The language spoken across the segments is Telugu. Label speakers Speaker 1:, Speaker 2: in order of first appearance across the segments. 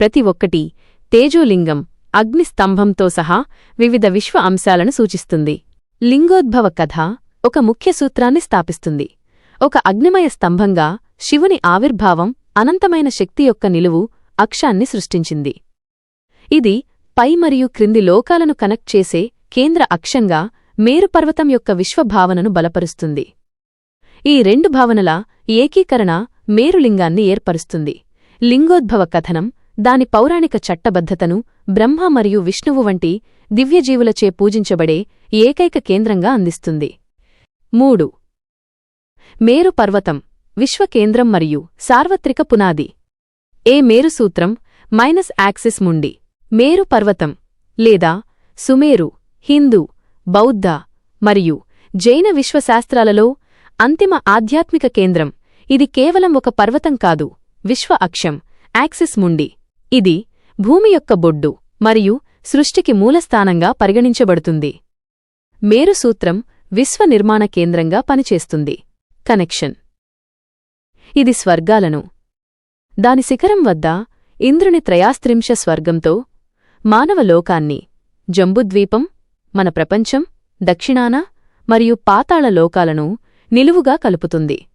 Speaker 1: ప్రతి ఒక్కటి తేజోలింగం అగ్నిస్తంభంతో సహా వివిధ విశ్వ అంశాలను సూచిస్తుంది. లింగోద్భవ కథ ఒక ముఖ్య సూత్రాన్ని స్థాపిస్తుంది. ఒక అగ్నిమయ స్తంభంగా శివుని ఆవిర్భావం అనంతమైన శక్తి యొక్క నిలువు అక్షాన్ని సృష్టించింది. ఇది పై మరియు క్రింది లోకాలను కనెక్ట్ చేసే కేంద్ర అక్షంగా మేరుపర్వతం యొక్క విశ్వభావనను బలపరుస్తుంది. ఈ రెండు భావనల ఏకీకరణ మేరులింగాన్ని ఏర్పరుస్తుంది. లింగోద్భవ కథనం దాని పౌరాణిక చట్టబద్ధతను బ్రహ్మ మరియు విష్ణువు వంటి దివ్యజీవులచే పూజించబడే ఏకైక కేంద్రంగా అందిస్తుంది. మూడు. మేరు పర్వతం విశ్వకేంద్రం మరియు సార్వత్రిక పునాది. ఏ మేరు సూత్రం మైనస్ యాక్సిస్ ముండి. మేరు పర్వతం లేదా సుమేరు హిందూ బౌద్ధ మరియు జైన విశ్వశాస్త్రాలలో అంతిమ ఆధ్యాత్మిక కేంద్రం. ఇది కేవలం ఒక పర్వతం కాదు విశ్వ అక్షం యాక్సిస్ ముండి. ఇది భూమి యొక్క బొడ్డు మరియు సృష్టికి మూలస్థానంగా పరిగణించబడుతుంది. మేరుసూత్రం విశ్వ నిర్మాణ కేంద్రంగా పనిచేస్తుంది. కనెక్షన్. ఇది స్వర్గాలను. దాని శిఖరం వద్ద ఇంద్రుని త్రయాస్త్రింశ స్వర్గంతో మానవలోకాన్ని జంబుద్వీపం మన ప్రపంచం దక్షిణాన మరియు పాతాళ లోకాలను నిలువుగా కలుపుతుంది.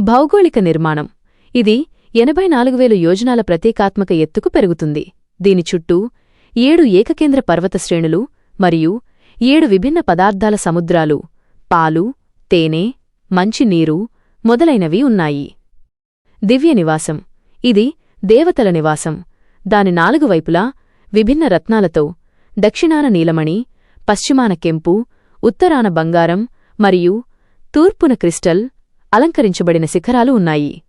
Speaker 1: భౌగోళిక నిర్మాణం. ఇది ఎనభై నాలుగు వేలు యోజనాల ప్రత్యేకాత్మక ఎత్తుకు పెరుగుతుంది. దీని చుట్టూ ఏడు ఏకకేంద్ర పర్వత శ్రేణులు మరియు ఏడు విభిన్న పదార్థాల సముద్రాలు పాలు తేనె మంచినీరు మొదలైనవి ఉన్నాయి. దివ్య నివాసం. ఇది దేవతల నివాసం. దాని నాలుగు వైపులా విభిన్న రత్నాలతో దక్షిణాన నీలమణి పశ్చిమాన కెంపు ఉత్తరాన బంగారం మరియు తూర్పున క్రిస్టల్ అలంకరించబడిన శిఖరాలు ఉన్నాయి.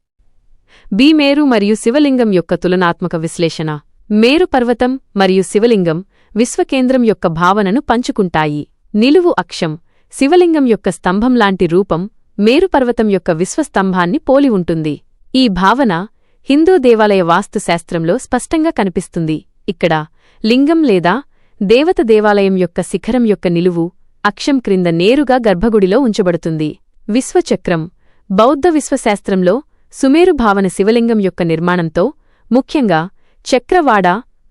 Speaker 1: బి మేరు మరియు శివలింగం యొక్క తులనాత్మక విశ్లేషణ. మేరు పర్వతం మరియు శివలింగం విశ్వకేంద్రం యొక్క భావనను పంచుకుంటాయి. నిలువు అక్షం శివలింగం యొక్క స్తంభం లాంటి రూపం మేరు పర్వతం యొక్క విశ్వస్తంభాన్ని పోలి ఉంటుంది. ఈ భావన హిందూ దేవాలయ వాస్తుశాస్త్రంలో స్పష్టంగా కనిపిస్తుంది. ఇక్కడ లింగం లేదా దేవత దేవాలయం యొక్క శిఖరం యొక్క నిలువు అక్షం క్రింద నేరుగా గర్భగుడిలో ఉంచబడుతుంది. విశ్వచక్రం బౌద్ధ విశ్వశాస్త్రంలో సుమేరు భావన శివలింగం యొక్క నిర్మాణంతో ముఖ్యంగా చక్రవాడ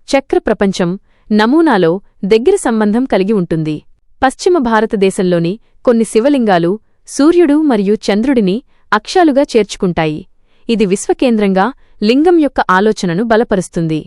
Speaker 1: చక్ర ప్రపంచం నమూనాలో దగ్గర సంబంధం కలిగి ఉంటుంది. పశ్చిమ భారతదేశంలోని కొన్ని శివలింగాలు సూర్యుడు మరియు చంద్రుడిని అక్షాలుగా చేర్చుకుంటాయి. ఇది విశ్వకేంద్రంగా లింగం యొక్క ఆలోచనను బలపరుస్తుంది.